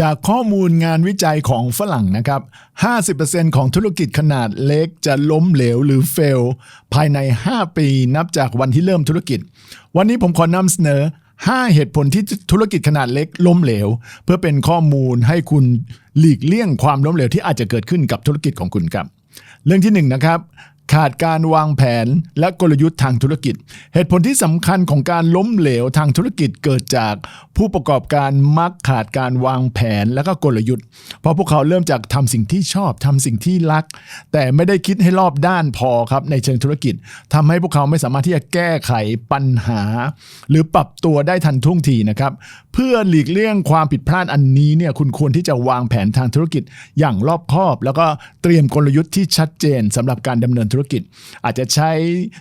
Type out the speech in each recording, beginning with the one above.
จากข้อมูลงานวิจัยของฝรั่งนะครับ 50%ของธุรกิจขนาดเล็กจะล้มเหลวหรือเฟล ภายใน 5 ปีนับจากวันที่เริ่มธุรกิจ วันนี้ผมขอนำเสนอ 5 เหตุผลที่ธุรกิจขนาดเล็กล้มเหลว เพื่อเป็นข้อมูลให้คุณหลีกเลี่ยงความล้มเหลวที่อาจจะเกิดขึ้นกับธุรกิจของคุณครับ เรื่องที่หนึ่งนะครับขาดการวางแผนและกลยุทธ์ทางธุรกิจ เหตุผลที่สำคัญของการล้มเหลวทางธุรกิจเกิดจาก ผู้ประกอบการมักขาดการวางแผนและก็กลยุทธ์ เพราะพวกเขาเริ่มจากทำสิ่งที่ชอบทำสิ่งที่รัก แต่ไม่ได้คิดให้รอบด้านพอครับในเชิงธุรกิจทำให้พวกเขาไม่สามารถที่จะแก้ไขปัญหา หรือปรับตัวได้ทันท่วงทีนะครับ เพื่อหลีกเลี่ยงความผิดพลาดอันนี้เนี่ยคุณควรที่จะวางแผนทางธุรกิจอย่างรอบคอบ แล้วก็เตรียมกลยุทธ์ที่ชัดเจนสำหรับการดำเนินธุรกิจ อาจจะใช้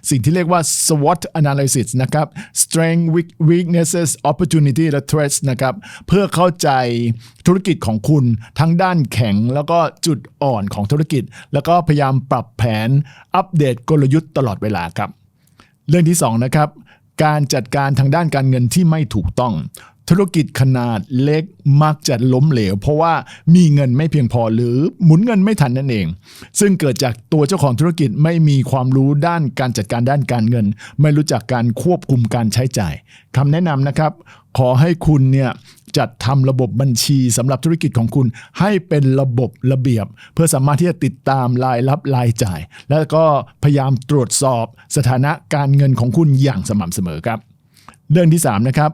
สิ่งที่เรียกว่า SWOT analysis นะครับ strength weak- weaknesses opportunity และ threats นะครับเพื่อเข้าใจธุรกิจของคุณทั้งด้านแข็งแล้วก็จุดอ่อนของธุรกิจ แล้วก็พยายามปรับแผนอัปเดตกลยุทธ์ตลอดเวลาครับ เรื่องที่2นะครับการจัดการทางด้านการเงินที่ไม่ถูกต้อง ธุรกิจขนาดเล็กมักจะล้มเหลว เพราะว่ามีเงินไม่เพียงพอหรือหมุนเงินไม่ทันนั่นเอง ซึ่งเกิดจากตัวเจ้าของธุรกิจไม่มีความรู้ด้านการจัดการด้านการเงิน ไม่รู้จักการควบคุมการใช้จ่ายคำแนะนำนะครับ ขอให้คุณเนี่ยจัดทำระบบบัญชีสำหรับธุรกิจของคุณ ให้เป็นระบบระเบียบ เพื่อสามารถที่จะติดตามรายรับรายจ่าย แล้วก็พยายามตรวจสอบสถานะการเงินของคุณอย่างสม่ำเสมอครับ เรื่องที่3นะครับ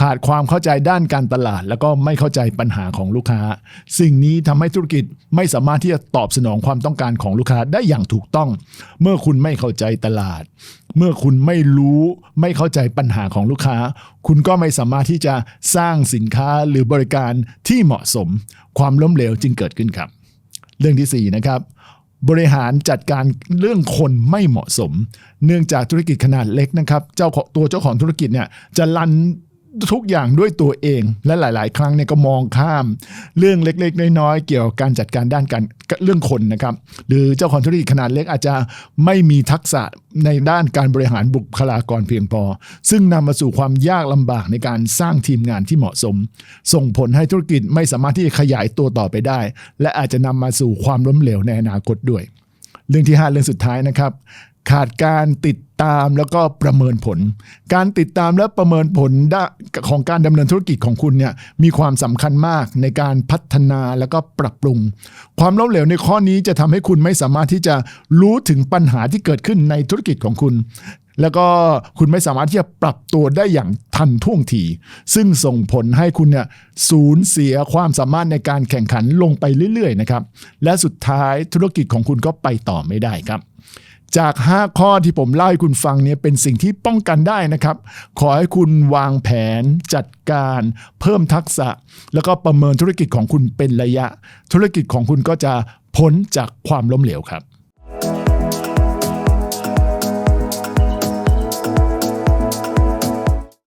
ขาดความเข้าใจด้านการตลาด แล้วก็ไม่เข้าใจปัญหาของลูกค้า สิ่งนี้ทำให้ธุรกิจไม่สามารถที่จะตอบสนองความต้องการของลูกค้าได้อย่างถูกต้อง เมื่อคุณไม่เข้าใจตลาด เมื่อคุณไม่รู้ไม่เข้าใจปัญหาของลูกค้า คุณก็ไม่สามารถที่จะสร้างสินค้าหรือบริการที่เหมาะสม ความล้มเหลวจึงเกิดขึ้นครับ เรื่องทีสี่4นะครับบริหารจัดการเรื่องคนไม่เหมาะสม เนื่องจากธุรกิจขนาดเล็กนะครับ เจ้าของตัวเจ้าของธุรกิจเนี่ยจะรัน ทุกอย่างด้วยตัวเอง และหลาย ๆ ครั้งเนี่ยก็มองข้าม เรื่องเล็ก ๆ น้อย ๆ เกี่ยวกับการจัดการด้านการเรื่องคนนะครับ หรือเจ้าของธุรกิจขนาดเล็กอาจจะไม่มีทักษะในด้านการบริหารบุคลากรเพียงพอ ซึ่งนำมาสู่ความยากลำบากในการสร้างทีมงานที่เหมาะสม ส่งผลให้ธุรกิจไม่สามารถที่จะขยายตัวต่อไปได้ และอาจจะนำมาสู่ความล้มเหลวในอนาคตด้วย เรื่องที่ 5 เรื่องสุดท้ายนะครับ ขาดการติดตามแล้วก็ประเมินผล การติดตามและประเมินผลของการดำเนินธุรกิจของคุณเนี่ยมีความสำคัญมากในการพัฒนาแล้วก็ปรับปรุง ความล้มเหลวในข้อนี้จะทำให้คุณไม่สามารถที่จะรู้ถึงปัญหาที่เกิดขึ้นในธุรกิจของคุณ แล้วก็คุณไม่สามารถที่จะปรับตัวได้อย่างทันท่วงทีซึ่งส่งผลให้คุณเนี่ยสูญเสียความสามารถในการแข่งขันลงไปเรื่อยๆนะครับและสุดท้ายธุรกิจของคุณก็ไปต่อไม่ได้ครับ จาก 5 ข้อที่ผมเล่าให้คุณฟังเนี่ยเป็นสิ่งที่ป้องกันได้นะครับ ขอให้คุณวางแผน จัดการ เพิ่มทักษะ แล้วก็ประเมินธุรกิจของคุณเป็นระยะ ธุรกิจของคุณก็จะพ้นจากความล้มเหลวครับ